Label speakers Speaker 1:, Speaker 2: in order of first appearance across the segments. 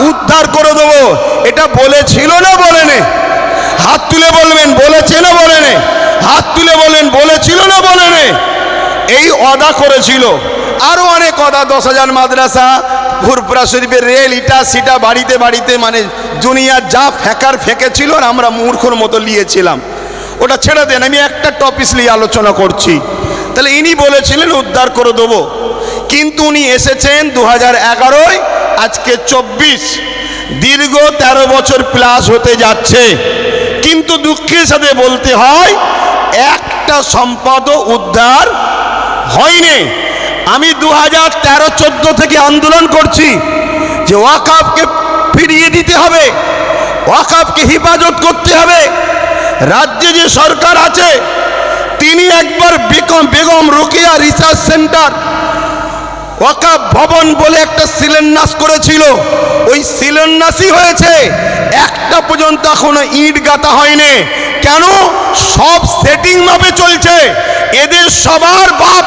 Speaker 1: উদ্ধার করে দেবো। এটা বলেছিল না বলেনে? হাত তুলে বলবেন, বলেছে না বলেনে? হাত তুলে বলেন, বলেছিল না বলেনে? এই অদা করেছিল। আরও অনেক অদা, দশ হাজার মাদ্রাসা ফুরপুরা শরীফের রেল, ইটা, সিটা, বাড়িতে বাড়িতে মানে দুনিয়ার যা ফেকার ফেঁকেছিল আর আমরা মূর্খর মতো নিয়েছিলাম ওটা ছেড়ে দেন, আমি একটা টপিস নিয়ে আলোচনা করছি। তাহলে ইনি বলেছিলেন, উদ্ধার করে দেবো। কিন্তু উনি এসেছেন দু হাজার এগারোয়, আজকে চব্বিশ। দীর্ঘ ১৩ বছর প্লাস হতে যাচ্ছে। কিন্তু দুঃখের সাথে বলতে হয়, একটা সম্পদও উদ্ধার হয়নি। আমি দু হাজার তেরো চোদ্দ থেকে আন্দোলন করছি যে ওয়াকাফকে ফিরিয়ে দিতে হবে, ওয়াকাফকে হেফাজত করতে হবে। রাজ্যে যে সরকার আছে, তিনি একবার বেগম বেগম রোকেয়া রিসার্চ সেন্টার ওয়াকাফ ভবন বলে একটা শিলান্যাস করেছিল। ওই শিলান্যাসই হয়েছে। একটা পর্যন্ত এখনও ইট গাঁথা হয়নি। কেন? সব সেটিং মাপে চলছে। এদের সবার বাপ,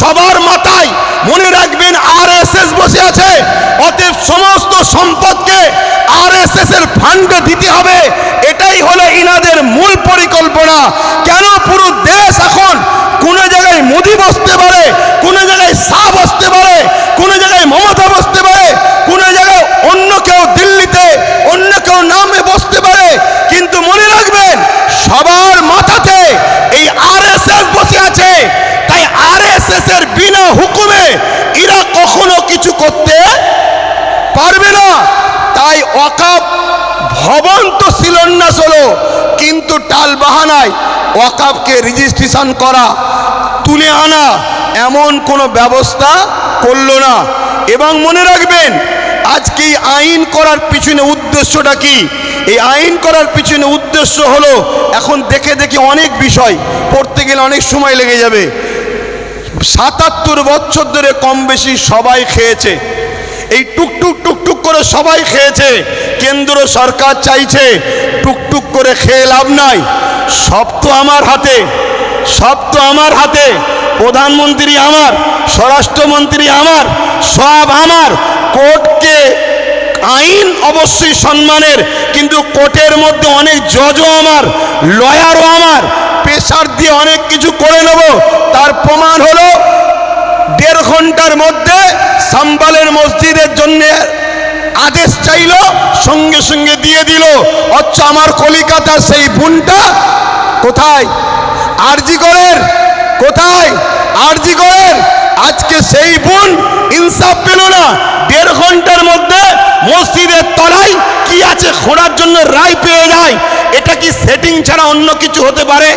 Speaker 1: সবার মাথায় মনে রাখবেন আর বসে আছে। অতএব সমস্ত সম্পদকে আর এর ফান্ডে দিতে হবে। এটাই হলো ইনাদের মূল পরিকল্পনা। কেন পুরো দেশ এখন কোন জায়গায় মোদি বসতে পারে, কোন জায়গায় শাহ বসতে পারে কোন জায়গায় মমতা বসতে পারে কোন জায়গায় অন্য কেউ দিল্লিতে অন্য কেউ নামে বসতে পারে কিন্তু মনে রাখবেন সবার মাথাতে এই আরএসএস বসে আছে। তাই আরএসএস এর বিনা হুকুমে এরা কখনো কিছু করতে পারবে না। তাই অকাপ ভবন তো শিলান্যাস হলো, কিন্তু টাল বাহানায় ওয়াকাবকে রেজিস্ট্রেশন করা, তুলে আনা এমন কোনো ব্যবস্থা করল না। এবং মনে রাখবেন, আজকে আইন করার পিছনে উদ্দেশ্যটা কি? এই আইন করার পিছনে উদ্দেশ্য হলো এখন দেখে দেখে অনেক বিষয় পড়তে গেলে অনেক সময় লেগে যাবে। সাতাত্তর বছর ধরে কম বেশি সবাই খেয়েছে। এই টুকটুক টুকটুক করে সবাই খেয়েছে। কেন্দ্র সরকার চাইছে টুকটুক করে খেয়ে লাভ নাই। সব তো আমার হাতে, সব তো আমার হাতে। প্রধানমন্ত্রী আমার, স্বরাষ্ট্রমন্ত্রী আমার, সব আমার। কোর্টকে আইন অবশ্যই সম্মানের, কিন্তু কোর্টের মধ্যে অনেক জজও আমার, লয়ারও আমার প্রেশার দিয়ে অনেক কিছু করে নেব। তার প্রমাণ হলো, দেড় ঘণ্টার মধ্যে সাম্বালের মসজিদের জন্য আদেশ চাইল, সঙ্গে সঙ্গে দিয়ে দিল। অথচ আমার কলিকাতার সেই বোনটা কোথায়? আরজি করেন কোথায়? আরজি করেন আজকে সেই বোন ইনসাফ পেল না। দেড় ঘণ্টার মধ্যে মসজিদের তলায় কি আছে খোঁড়ার জন্য রায় পেয়ে যায়। এটা কি সেটিং ছাড়া অন্য কিছু হতে পারে?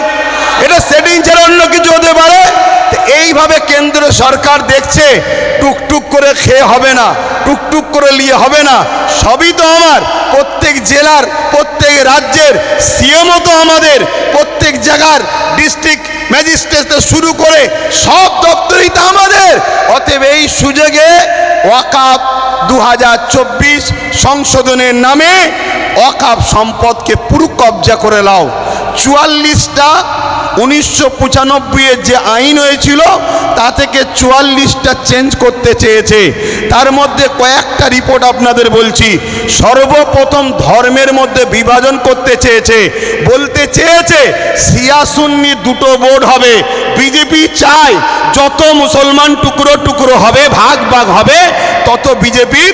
Speaker 1: এটা সেটিং ছাড়া অন্য কিছু হতে পারে? এইভাবে কেন্দ্র সরকার দেখছে, টুকটুক করে খেয়ে হবে না, টুকটুক করে নিয়ে হবে না। সবই তো আমার। প্রত্যেক জেলার, প্রত্যেক রাজ্যের সিএমও তো আমাদের। প্রত্যেক জায়গার ডিস্ট্রিক্ট ম্যাজিস্ট্রেট শুরু করে সব দপ্তরই তো আমাদের। অতএব এই সুযোগে ওয়াকাপ দু সংশোধনের নামে অকাপ সম্পদকে পুরো কবজা করে লাও। চুয়াল্লিশটা উনিশশো পঁচানব্বইয়ের যে আইন হয়েছিল, তা থেকে চুয়াল্লিশটা চেঞ্জ করতে চেয়েছে। তার মধ্যে কয়েকটা রিপোর্ট আপনাদের বলছি। সর্বপ্রথম ধর্মের মধ্যে বিভাজন করতে চেয়েছে। বলতে চেয়েছে, সিয়াসুন্নি দুটো বোর্ড হবে। বিজেপি চায়, যত মুসলমান টুকরো টুকরো হবে, ভাগ ভাগ হবে, তত বিজেপির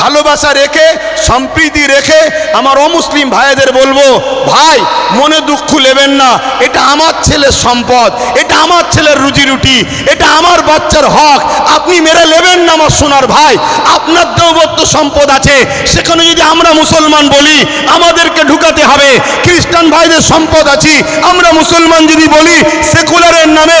Speaker 1: ভালোবাসা রেখে, সম্প্রীতি রেখে আমার অমুসলিম ভাইদের বলব, ভাই, মনে দুঃখ নেবেন না। এটা আমার ছেলের সম্পদ, এটা আমার ছেলের রুজি রুটি এটা আমার বাচ্চার হক। আপনি মেরে নেবেন না আমার সোনার ভাই। আপনার দেবত্ব সম্পদ আছে। সেখানে যদি আমরা মুসলমান বলি, আমাদেরকে ঢুকাতে হবে। খ্রিস্টান ভাইদের সম্পদ আছে। আমরা মুসলমান যদি বলি, সেকুলারের নামে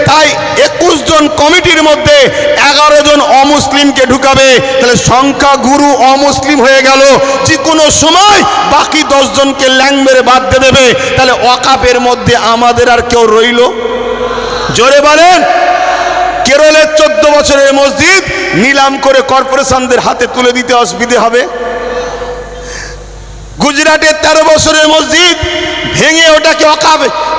Speaker 1: তাই একুশ জন কমিটির মধ্যে এগারো জন অমুসলিমকে ঢুকাবে। তাহলে সংখ্যা গুরু অমুসলিম হয়ে গেল। যে কোনো সময় বাকি দশজনকে ল্যাং মেরে বাদ দেবে। তাহলে অকাপের মধ্যে আমাদের আর কেউ রইল? জোরে বলেন। কেরলের চোদ্দ বছরের মসজিদ নিলাম করে কর্পোরেশনদের হাতে তুলে দিতে অসুবিধে হবে। গুজরাটের তেরো বছরের মসজিদ ভেঙে ওটাকে অকাবে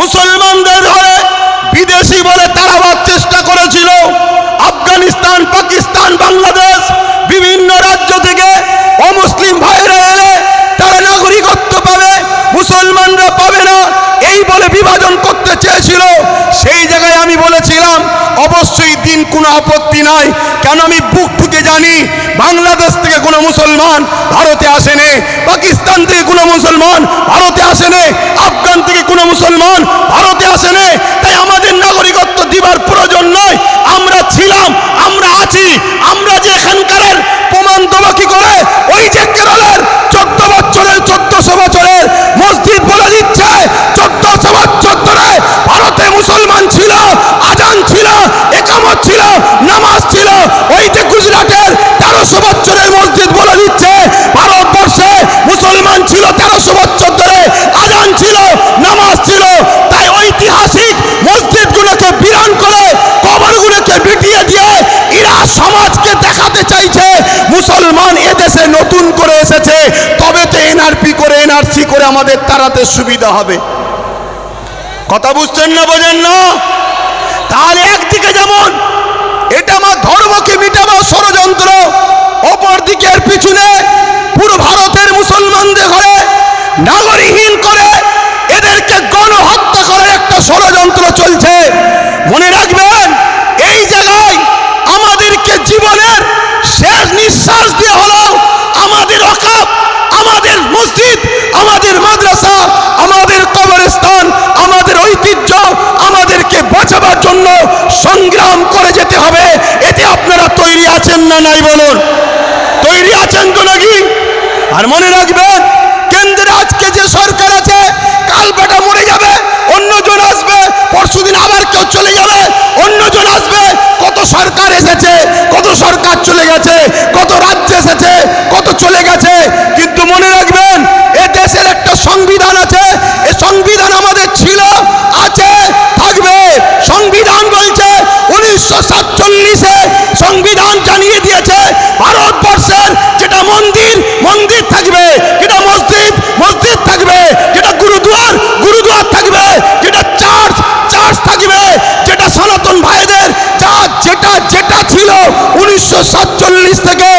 Speaker 1: মুসলমানদের ধরে বিদেশি বলে তাড়াবার চেষ্টা করেছিল। আফগানিস্তান, পাকিস্তান, বাংলাদেশ, বিভিন্ন রাজ্য থেকে অমুসলিম ভাইরা এলে তারা নাগরিকত্ব পাবে মুসলমানরা পাবে না এই বলে বিভাজন করতে চেয়েছিল সেই জায়গায় আমি বলেছিলাম অবশ্যই দিন কোনো আপত্তি নাই। কেন আমি বুক ঠুকে জানি, বাংলাদেশ থেকে কোনো মুসলমান ভারতে আসেনি পাকিস্তান থেকে কোনো মুসলমান ভারতে আসেনি আফগান থেকে কোনো মুসলমান ভারতে আসেনি তাই আমাদের নাগরিকত্ব দিবার প্রয়োজন নয় আমরা ছিলাম আমরা আছি আমরা যে এখানকার প্রমাণ দেবো কি করে ওই যে কেরলের চোদ্দ বছরের চোদ্দশো বছরের মসজিদ বলে দিচ্ছে চোদ্দশো বছর ধরে ভারতে মুসলমান ছিল আজান ছিল একামত ছিল নামাজ ছিল ওই যে গুজরাটের তেরোশো বছরের মসজিদ বলে দিচ্ছে ভারতবর্ষে মুসলমান ছিল তেরোশো বছর ধরে আজান ছিল নামাজ ছিল তাই ঐতিহাসিক মসজিদগুলোকে বিরান করে কবরগুলোকে বিটিয়ে দিয়ে এরা সমাজকে দেখাতে চাইছে মুসলমান এদেশে নতুন করে এসেছে তবে তো এনআরপি করে এনআরসি করে আমাদের তাড়াতে সুবিধা হবে। কথা বুঝছেন না বোঝেন না? তাহলে একদিকে যেমন এটা আমার ধর্মকে মিটাবার ষড়যন্ত্র অপর দিকের পিছনে পুরো ভারতের মুসলমানদের ঘরে নাগরিকহীন করে এদেরকে গণহত্যা করার একটা ষড়যন্ত্র চলছে মনে রাখবেন এই জায়গায় আমাদেরকে জীবনের শেষ নিঃশ্বাস দিয়ে হলো আমাদের অকাপ আমাদের মসজিদ আমাদের মাদ্রাসা আমাদের কবরস্থান আমাদের ঐতিহ্য আমাদেরকে বাঁচাবার জন্য সংগ্রাম করে যেতে হবে এতে আপনারা তৈরি আছেন না নাই বলুন তৈরি আছেন তো নাকি আর মনে রাখবেন কেন্দ্রে আজকে যে সরকার আছে, কাল বেটা মরে যাবে, অন্যজন আসবে, পরশুদিন আবার সাতচল্লিশে সংবিধান জানিয়ে দিয়েছে ভারতবর্ষের যেটা মন্দির মন্দির থাকবে, যেটা মসজিদ মসজিদ থাকবে, যেটা গুরুদুয়ার গুরুদুয়ার থাকবে, যেটা চার্চ চার্চ থাকবে, যেটা সনাতন ভাইদের যা যেটা যেটা ছিল উনিশশো সাতচল্লিশ থেকে